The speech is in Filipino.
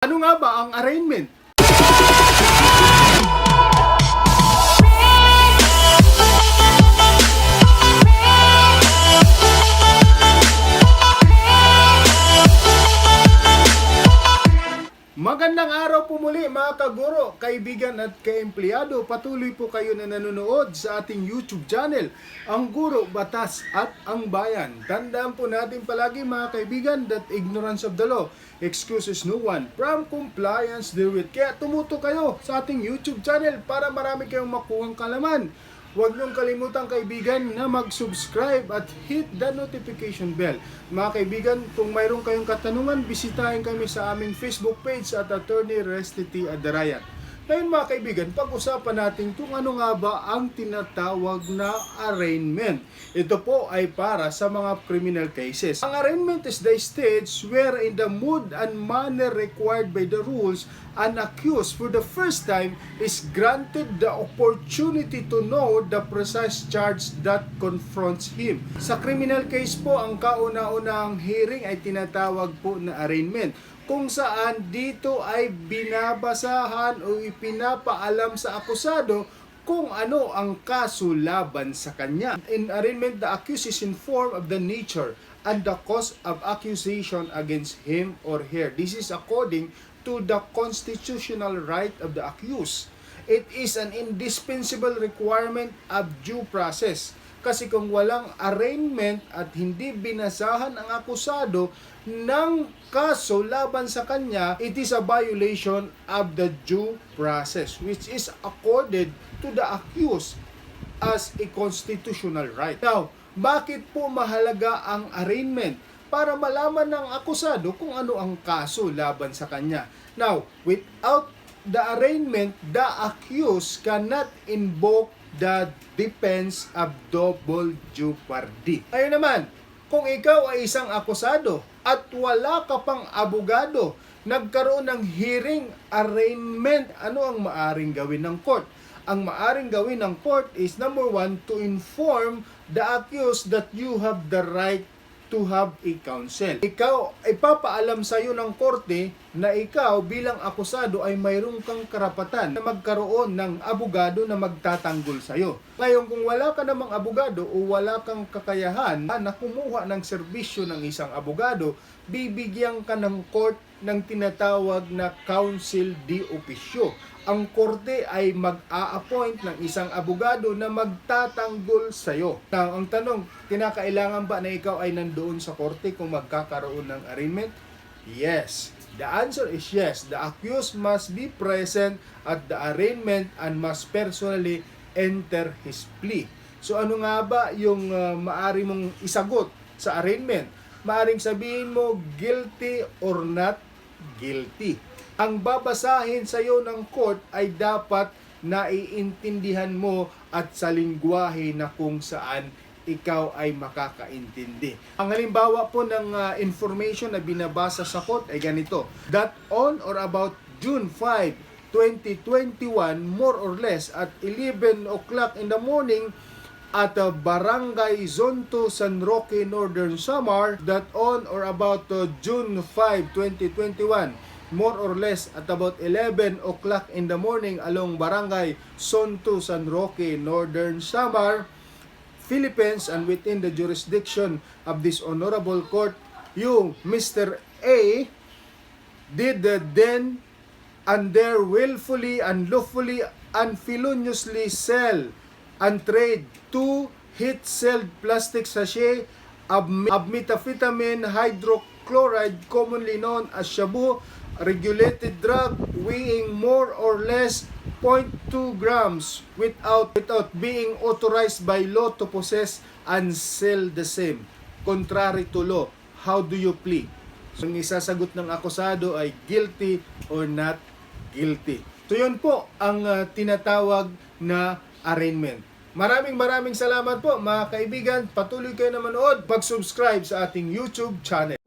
Ano nga ba ang arraignment? Magandang araw po muli mga kaguro, kaibigan at kaempleyado. Patuloy po kayo na nanonood sa ating YouTube channel, Ang Guro, Batas at Ang Bayan. Tandaan po natin palagi mga kaibigan that ignorance of the law excuses no one from compliance therewith. Kaya tumuto kayo sa ating YouTube channel para marami kayong makuhang kalaman. Huwag niyong kalimutan kaibigan na mag-subscribe at hit the notification bell. Mga kaibigan, kung mayroon kayong katanungan, bisitahin kami sa aming Facebook page at Attorney Restity Adarayan. Ngayon mga kaibigan, pag-usapan natin kung ano nga ba ang tinatawag na arraignment. Ito po ay para sa mga criminal cases. Ang arraignment is the stage where in the mood and manner required by the rules, an accused for the first time is granted the opportunity to know the precise charge that confronts him. Sa criminal case po, ang kauna-unahang hearing ay tinatawag po na arraignment kung saan dito ay binabasahan o ipinapaalam sa akusado kung ano ang kaso laban sa kanya. In arraignment, the accused is informed of the nature and the cause of accusation against him or her. This is according to the constitutional right of the accused. It is an indispensable requirement of due process. Kasi kung walang arraignment at hindi binasahan ang akusado ng kaso laban sa kanya, it is a violation of the due process which is accorded to the accused as a constitutional right. Now, bakit po mahalaga ang arraignment? Para malaman ng akusado kung ano ang kaso laban sa kanya. Now, without the arraignment, the accused cannot invoke the defense of double jeopardy. Ayun naman, kung ikaw ay isang akusado at wala ka pang abogado, nagkaroon ng hearing arraignment, ano ang maaring gawin ng court? Ang maaring gawin ng court is number one, to inform the accused that you have the right to have a counsel. Ikaw, ipapaalam sa iyo ng korte na ikaw bilang akusado ay mayroong kang karapatan na magkaroon ng abogado na magtatanggol sa iyo. Ngayon, kung wala ka namang abogado o wala kang kakayahan na kumuha ng serbisyo ng isang abogado, bibigyan ka ng court ng tinatawag na counsel de officio. Ang korte ay mag-a-appoint ng isang abogado na magtatanggol sa iyo. Now, ang tanong, kinakailangan ba na ikaw ay nandoon sa korte kung magkakaroon ng arraignment? Yes. The answer is yes. The accused must be present at the arraignment and must personally enter his plea. So ano nga ba yung uh, maari mong isagot sa arraignment? Maaring sabihin mo guilty or not guilty. Ang babasahin sa iyo ng court ay dapat naiintindihan mo at sa lingwahe na kung saan ikaw ay makakaintindi. Ang halimbawa po ng uh, information na binabasa sa court ay ganito. That on or about June 5, 2021, more or less at 11 o'clock in the morning, at uh, Barangay Zonto, San Roque, Northern Samar, that on or about uh, June 5, 2021, more or less at about 11 o'clock in the morning along Barangay Zonto, San Roque, Northern Samar, Philippines and within the jurisdiction of this honorable court, you, Mr. A, did the then and there willfully, unlawfully, and feloniously sell and trade two heat-sealed plastic sachet of, methamphetamine hydrochloride, commonly known as shabu, regulated drug weighing more or less 0.2 grams without without being authorized by law to possess and sell the same. Contrary to law, how do you plead? So, ang isasagot ng akusado ay guilty or not guilty. So yun po ang uh, tinatawag na arraignment. Maraming maraming salamat po mga kaibigan. Patuloy kayo na manood. Pag-subscribe sa ating YouTube channel.